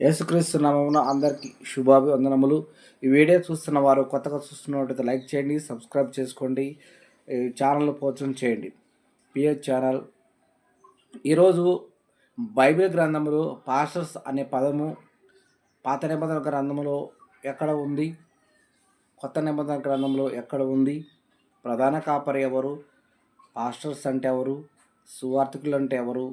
యేసుక్రీస్తు నామమున అందరికీ శుభాభివందనములు ఈ వీడియో చూస్తున్న వారు కొత్తగా చూస్తున్నట్టయితే లైక్ చేయండి సబ్స్క్రైబ్ చేసుకోండి ఛానల్ పోచం చేయండి. PH channel. ఈరోజు బైబిల్ గ్రంథములు పాస్టర్స్ అనే పదము పాత నిబంధన గ్రంథంలో ఎక్కడ ఉంది? కొత్త నిబంధన గ్రంథంలో ఎక్కడ ఉంది? ప్రధాన కాపరి ఎవరు? పాస్టర్స్ అంటే ఎవరు? సువార్థికులు అంటే ఎవరు?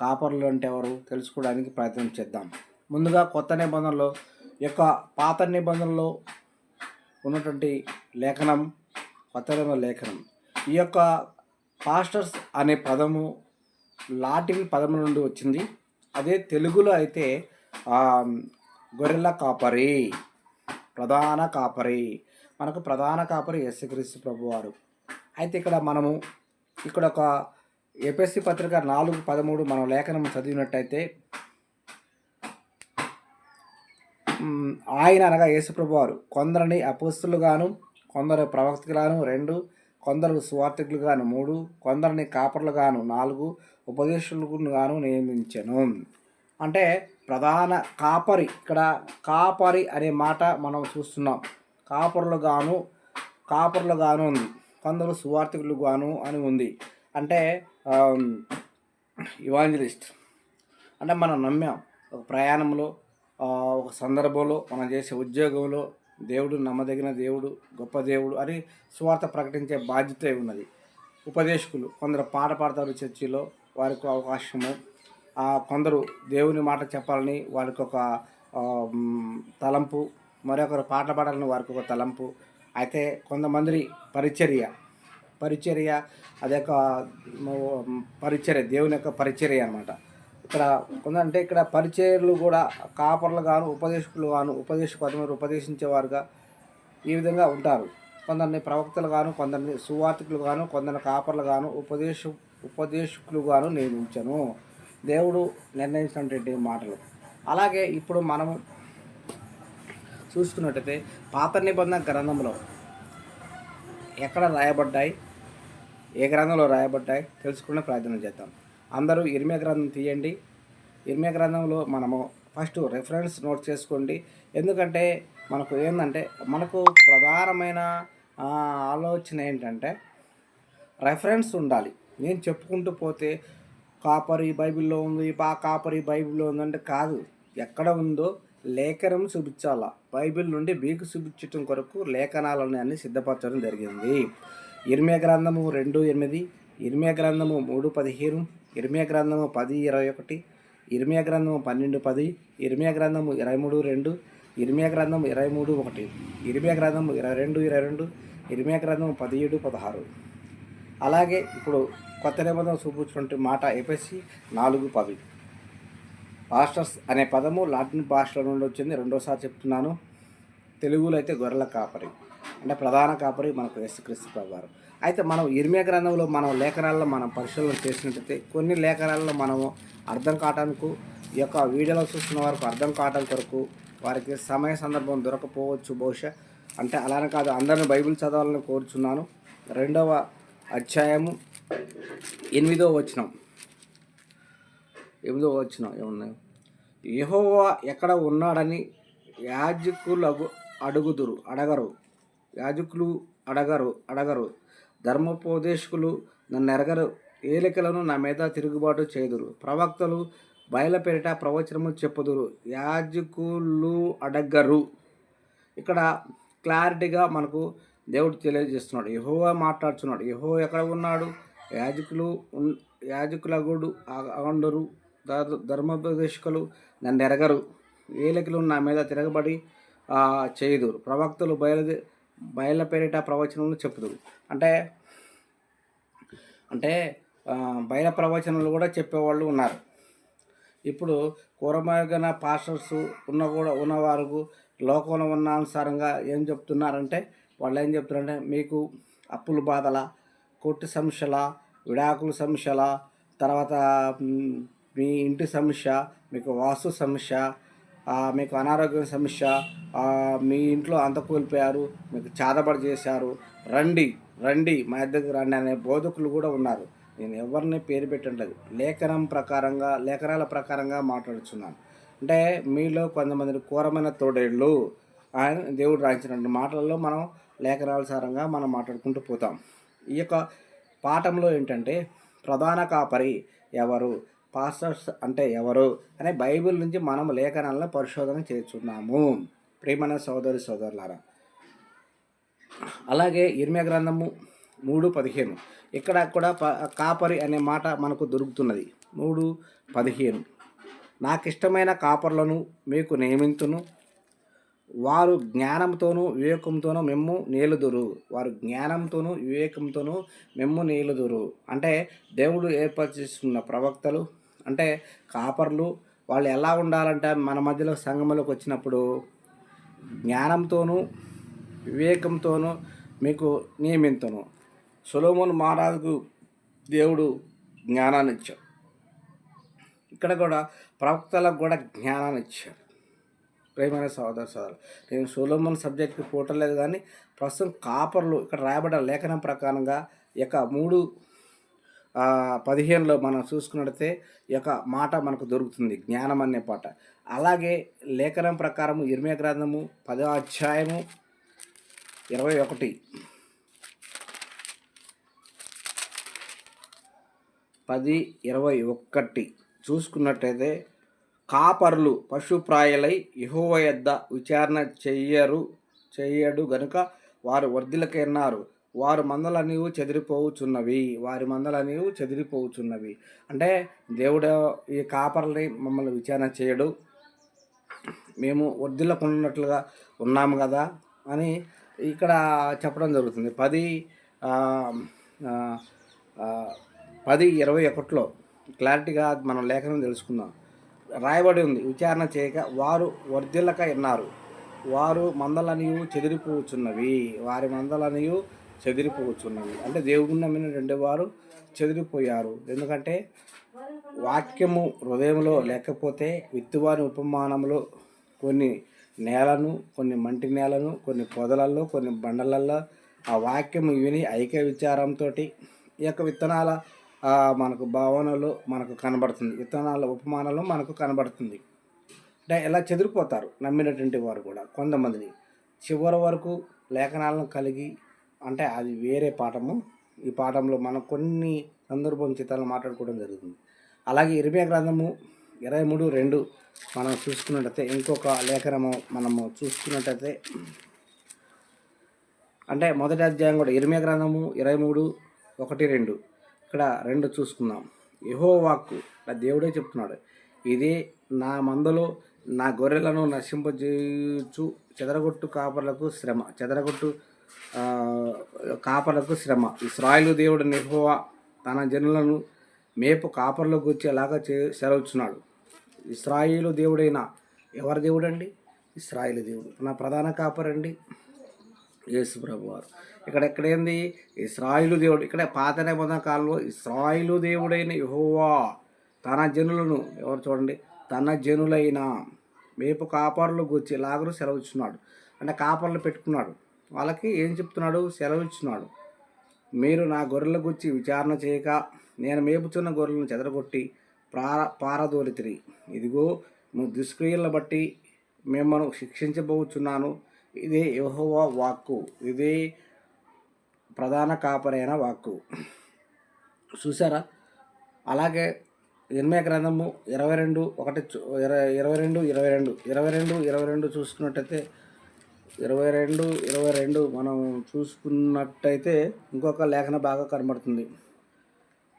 కాపర్లు అంటే ఎవరు? తెలుసుకోవడానికి ప్రయత్నం చేద్దాం. ముందుగా కొత్త నిబంధనలో ఈ యొక్క పాత నిబంధనలో ఉన్నటువంటి లేఖనం కొత్త నిబంధన లేఖనం. ఈ యొక్క పాస్టర్స్ అనే పదము లాటిన్ పదము నుండి వచ్చింది. అదే తెలుగులో అయితే గొర్రెల కాపరి ప్రధాన కాపరి మనకు ప్రధాన కాపరి యేసుక్రీస్తు ప్రభువారు. అయితే ఇక్కడ మనము ఇక్కడ ఒక ఎపిఎస్సి పత్రిక నాలుగు పదమూడు మనం లేఖనం చదివినట్టయితే ఆయన అనగా యేసుప్రభు వారు కొందరిని అపోస్తులుగాను కొందరు ప్రవక్తలుగాను రెండు కొందరు సువార్థికులుగాను మూడు కొందరిని కాపర్లుగాను నాలుగు ఉపదేశకులుగాను నియమించను. అంటే ప్రధాన కాపరి ఇక్కడ కాపరి అనే మాట మనం చూస్తున్నాం. కాపరులుగాను కాపరులుగాను ఉంది. కొందరు సువార్థికులుగాను అని ఉంది. అంటే ఇవాంజలిస్ట్ అంటే మనం నమ్మాం. ఒక ప్రయాణంలో ఒక సందర్భంలో మనం చేసే ఉద్యోగంలో దేవుడు నమ్మదగిన దేవుడు గొప్ప దేవుడు అని స్వార్థ ప్రకటించే బాధ్యత ఉన్నది. ఉపదేశకులు కొందరు పాట పాడతారు చర్చిలో వారికి అవకాశము. కొందరు దేవుని మాట చెప్పాలని వారికి ఒక తలంపు. మరొకరు పాట పాడాలని వారికి ఒక తలంపు. అయితే కొంతమంది పరిచర్య. పరిచర్య అదొక యొక్క పరిచర్య దేవుని యొక్క పరిచర్య అనమాట ఇక్కడ కొందంటే ఇక్కడ పరిచర్లు కూడా కాపర్లు గాను ఉపదేశకులు గాను ఉపదేశ ఉపదేశించేవారుగా ఈ విధంగా ఉంటారు. కొందరిని ప్రవక్తలు గాను కొందరిని సువార్తికులు గాను కొందరిని కాపర్లు గాను ఉపదేశ ఉపదేశకులు గాను నియమించను. దేవుడు నిర్ణయించినటువంటి మాటలు. అలాగే ఇప్పుడు మనము చూసుకున్నట్టయితే పాత నిబంధన గ్రంథంలో ఎక్కడ రాయబడ్డాయి? ఏ గ్రంథంలో రాయబడ్డాయి తెలుసుకునే ప్రయత్నం చేద్దాం. అందరూ ఇర్మియా గ్రంథం తీయండి. ఇర్మియా గ్రంథంలో మనము ఫస్ట్ రెఫరెన్స్ నోట్ చేసుకోండి. ఎందుకంటే మనకు ఏంటంటే మనకు ప్రధానమైన ఆలోచన ఏంటంటే రెఫరెన్స్ ఉండాలి. నేను చెప్పుకుంటూ పోతే కాపరి బైబిల్లో ఉంది పా కాపరి బైబిల్లో ఉందంటే కాదు. ఎక్కడ ఉందో లేఖనం చూపించాలా. బైబిల్ నుండి మీకు చూపించటం కొరకు లేఖనాలను అన్ని సిద్ధపరచడం జరిగింది. ఇర్మియ గ్రంథము రెండు ఎనిమిది ఇర్మియ గ్రంథము మూడు పదిహేను ఇర్మియ గ్రంథము పది ఇరవై ఒకటి ఇర్మియ గ్రంథము పన్నెండు పది ఇర్మియ గ్రంథము ఇరవై మూడు రెండు ఇర్మియ గ్రంథం ఇరవై మూడు ఒకటి ఇర్మియ గ్రంథము ఇరవై రెండు ఇరవై రెండు ఇర్మియ గ్రంథము పదిహేడు పదహారు. అలాగే ఇప్పుడు కొత్త నిబంధన చూపించినటువంటి మాట ఎపిసి నాలుగు పది. పాస్టర్స్ అనే పదము లాటిన్ భాషలో నుండి వచ్చింది. రెండోసారి చెప్తున్నాను. తెలుగులో అయితే గొర్రెల కాపరి. అంటే ప్రధాన కాపరి మనకు యేసుక్రీస్తు ప్రభువారు. అయితే మనం ఇర్మియా గ్రంథంలో మనం లేఖనాల్లో మనం పరిశీలన చేసినట్టయితే కొన్ని లేఖనాల్లో మనము అర్థం కావటానికి ఈ యొక్క వీడియోలో చూస్తున్న వారికి అర్థం కావటం కొరకు వారికి సమయ సందర్భం దొరకపోవచ్చు బహుశా. అంటే అలానే కాదు అందరిని బైబిల్ చదవాలని కోరుచున్నాను. రెండవ అధ్యాయము ఎనిమిదో వచనం. ఎనిమిదో వచనం ఏమున్నాయి యహోవా ఎక్కడ ఉన్నాడని యాజకులు అడుగుదురు అడగరు. యాజకులు అడగరు అడగరు. ధర్మోపదేశకులు నన్ను ఎరగరు ఏలికలను నా మీద తిరుగుబాటు చేదురు. ప్రవక్తలు బయలుపేరిట ప్రవచనము చెప్పుదురు. యాజకులు అడగరు. ఇక్కడ క్లారిటీగా మనకు దేవుడు తెలియజేస్తున్నాడు. యహోవా మాట్లాడుతున్నాడు యహో ఎక్కడ ఉన్నాడు? యాజకులు యాజకులగుడు అగండరు. ధర్మోపదేశకులు నన్ను ఎరగరు ఏలికలు నా మీద తిరగబడి చేయదురు. ప్రవక్తలు బయలుదే బయల పేరిట ప్రవచనములు చెప్పుదురు. అంటే అంటే బయల ప్రవచనాలు కూడా చెప్పేవాళ్ళు ఉన్నారు. ఇప్పుడు కూరమార్గన పాస్టర్స్ ఉన్న కూడా ఉన్నవారు లోకంలో ఉన్న అనుసారంగా ఏం చెప్తున్నారంటే వాళ్ళు ఏం చెప్తున్నారంటే మీకు అప్పుల బాధల కొట్టు సమస్యల విడాకుల సమస్యల తర్వాత మీ ఇంటి సమస్య మీకు వాస్తు సమస్య మీకు అనారోగ్య సమస్య మీ ఇంట్లో అంత కోల్పోయారు మీకు చాదబడి చేశారు రండి రండి మా దగ్గర రండి అనే బోధకులు కూడా ఉన్నారు. నేను ఎవరిని పేరు పెట్టండి లేఖనం ప్రకారంగా లేఖనాల ప్రకారంగా మాట్లాడుతున్నాను అంటే మీలో కొంతమంది కూరమైన తోడేళ్ళు అని దేవుడు రాయించిన మాటలలో మనం లేఖనానుసారంగా మనం మాట్లాడుకుంటూ పోతాం. ఈ యొక్క పాఠంలో ఏంటంటే ప్రధాన కాపరి ఎవరు? పాస్టర్స్ అంటే ఎవరు అనే బైబిల్ నుంచి మనం లేఖనాలను పరిశోధన చేస్తున్నాము. ప్రేమన సోదరి సోదరులారా అలాగే ఇర్మ్య గ్రంథము మూడు పదిహేను. ఇక్కడ కూడా ప కాపరి అనే మాట మనకు దొరుకుతున్నది. మూడు పదిహేను. నాకు ఇష్టమైన కాపర్లను మీకు నియమింతును. వారు జ్ఞానంతోనూ వివేకంతోనూ మెమ్ము నేలుదురు. వారు జ్ఞానంతోనూ వివేకంతోనూ మెమ్ము నేలుదురు. అంటే దేవుడు ఏర్పరచేస్తున్న ప్రవక్తలు అంటే కాపర్లు వాళ్ళు ఎలా ఉండాలంటే మన మధ్యలో సంఘంలోకి వచ్చినప్పుడు జ్ఞానంతోనూ వివేకంతోనూ మీకు నియమింతను సొలోమోన్ మహారాజుకు దేవుడు జ్ఞానాన్ని ఇచ్చాడు. ఇక్కడ కూడా ప్రవక్తలకు కూడా జ్ఞానాన్ని ఇచ్చాడు. ప్రేమైన సోదర సోదరు నేను సోలోమన్ సబ్జెక్ట్కి పోవటలేదు కానీ ప్రస్తుతం కాపర్లు ఇక్కడ రాయబడ్డ లేఖనం ప్రకారంగా ఇక యొక్క మూడు పదిహేనులో మనం చూసుకున్నట్లయితే ఈ యొక్క మాట మనకు దొరుకుతుంది జ్ఞానం అనే పాట. అలాగే లేఖనం ప్రకారము ఇర్మియా గ్రంథము పదో అధ్యాయము ఇరవై ఒకటి. పది ఇరవై ఒక్కటి. చూసుకున్నట్టయితే కాపర్లు పశుప్రాయులై యహోవ యొద్ద విచారణ చెయ్యరు చెయ్యడు గనుక వారు వర్ధిలకెన్నారు వారు మందలనేవి చెదిరిపోవుచున్నవి వారి మందలనేవి చెదిరిపోవుచున్నవి అంటే దేవుడు ఈ కాపర్లని మమ్మల్ని విచారణ చేయడు. మేము వర్ధిల్లకున్నట్లుగా ఉన్నాము కదా అని ఇక్కడ చెప్పడం జరుగుతుంది. పది పది ఇరవై ఒకటిలో క్లారిటీగా మనం లేఖనం తెలుసుకుందాం. రాయబడి ఉంది. విచారణ చేయక వారు వర్ధిల్లక విన్నారు వారు మందలనియు చెదిరిపోవచ్చున్నవి వారి మందలనియు చెదిరిపోవచ్చున్నవి అంటే దేవుని నమ్మిన రెండు వారు చెదిరిపోయారు. ఎందుకంటే వాక్యము హృదయంలో లేకపోతే విత్తువారి ఉపమానంలో కొన్ని నేలను కొన్ని మంటి నేలను కొన్ని పొదలలో కొన్ని బండలల్లో ఆ వాక్యం విని ఐక్య విచారంతో ఈ యొక్క విత్తనాల మనకు భావనలు మనకు కనబడుతుంది. విత్తనాల ఉపమానాలు మనకు కనబడుతుంది. అంటే ఎలా చెదిరిపోతారు నమ్మినటువంటి వారు కూడా కొంతమందిని. చివరి వరకు లేఖనాలను కలిగి అంటే అది వేరే పాఠము. ఈ పాఠంలో మనం కొన్ని సందర్భం చిత్రాలను మాట్లాడుకోవడం జరుగుతుంది. అలాగే ఇరవై గ్రంథము ఇరవై మూడు రెండు మనం చూసుకున్నట్టయితే ఇంకొక లేఖనము మనము చూసుకున్నట్టయితే అంటే మొదటి అధ్యాయం కూడా ఇరవై గ్రంథము ఇరవై మూడు ఒకటి రెండు. ఇక్కడ రెండు చూసుకుందాం. యహో వాక్కు నా దేవుడే చెప్తున్నాడు ఇదే నా మందలో నా గొర్రెలను నశింపజేయచ్చు చెదరగొట్టు కాపర్లకు శ్రమ. చెదరగొట్టు కాపర్లకు శ్రమ. ఇస్రాయిలు దేవుడు నిహోవా తన జనులను మేపు కాపర్లు వచ్చేలాగా చే సెలవుచున్నాడు. ఇస్రాయిలు దేవుడైన ఎవరి దేవుడండి? ఇస్రాయిలు దేవుడు. నా ప్రధాన కాపరండి యేసు ప్రభు వారు ఇక్కడ ఎక్కడేంది ఇస్రాయిలు దేవుడు. ఇక్కడ పాత నిబంధన కాలంలో ఇస్రాయిలు దేవుడైన యహోవా తన జనులను ఎవరు చూడండి? తన జనులైన మేపు కాపర్లు గురించి లాగరు సెలవుచున్నాడు. అంటే కాపర్లు పెట్టుకున్నాడు. వాళ్ళకి ఏం చెప్తున్నాడు? సెలవు ఇచ్చున్నాడు మీరు నా గొర్రెల గురించి విచారణ చేయక నేను మేపుచున్న గొర్రెలను చెదరగొట్టి పార పారదోలితిరి. ఇదిగో నువ్వు దుష్క్రియలను బట్టి మిమ్మల్ని శిక్షించబోచున్నాను. ఇదే యెహోవా వాక్కు. ఇదే ప్రధాన కాపరైన వాక్కు. చూసారా అలాగే ఎనిమిది గ్రంథము ఇరవై రెండు ఒకటి ఇరవై ఇరవై రెండు ఇరవై రెండు ఇరవై రెండు ఇరవై రెండు చూసుకున్నట్టయితే ఇరవై రెండు ఇరవై రెండు మనం చూసుకున్నట్టయితే ఇంకొక లేఖన బాగా కనబడుతుంది.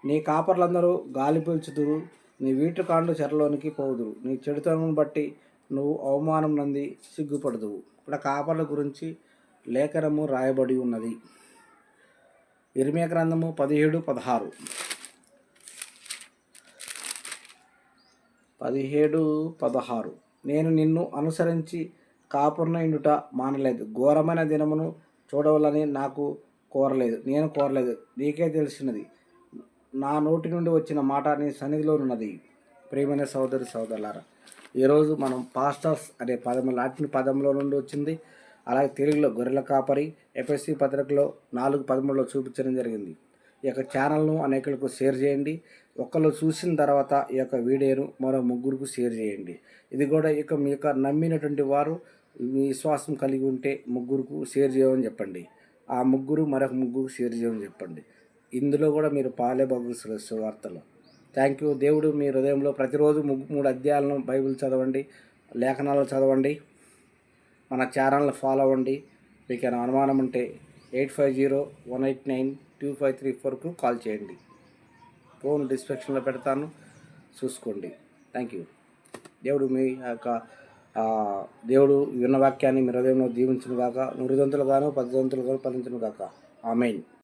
నీ కాపర్లందరూ గాలి పీల్చుదురు నీ వీటి కాండు చెరలోనికి పోదురు నీ చెడుతనం బట్టి నువ్వు అవమానం నంది సిగ్గుపడదువు. ఇక్కడ కాపర్ల గురించి లేఖనము రాయబడి ఉన్నది. ఇరిమే గ్రంథము పదిహేడు పదహారు. పదిహేడు పదహారు. నేను నిన్ను అనుసరించి కాపుర్న మానలేదు. ఘోరమైన దినమును చూడవాలని నాకు కోరలేదు. నేను కోరలేదు. నీకే తెలిసినది నా నోటి నుండి వచ్చిన మాట నీ సన్నిధిలో ఉన్నది. ప్రేమైన సోదరి సోదరులారా ఈరోజు మనం పాస్టర్స్ అనే పదం లాటిన్ పదంలో నుండి వచ్చింది. అలాగే తెలుగులో గొర్రెల కాపరి ఎఫ్ఎస్సి పత్రికలో నాలుగు పదమూడులో చూపించడం జరిగింది. ఈ యొక్క ఛానల్ను అనేకులకు షేర్ చేయండి. ఒకళ్ళు చూసిన తర్వాత ఈ యొక్క వీడియోను మరో ముగ్గురికి షేర్ చేయండి. ఇది కూడా ఇక మీ యొక్క నమ్మినటువంటి వారు విశ్వాసం కలిగి ఉంటే ముగ్గురుకు షేర్ చేయమని చెప్పండి. ఆ ముగ్గురు మరొక ముగ్గురు షేర్ చేయమని చెప్పండి. ఇందులో కూడా మీరు పాలే బాగు వార్తలు. థ్యాంక్ యూ దేవుడు మీ హృదయంలో ప్రతిరోజు ముగ్గు మూడు అధ్యాయాలను బైబిల్ చదవండి లేఖనాలు చదవండి మన ఛానల్ని ఫాలో అవ్వండి. మీకు ఏమైనా అనుమానం ఉంటే eight five zero one eight nine two five three ఫోర్కు కాల్ చేయండి. ఫోన్ డిస్క్రిప్షన్లో పెడతాను. చూసుకోండి. థ్యాంక్ యూ దేవుడు మీ యొక్క దేవుడు విన్న వాక్యాన్ని మీ హృదయంలో దీవించును గాక నూరుదంతులు గాను పద్దెంతులు గాను ఫలించును గాక ఆమెన్.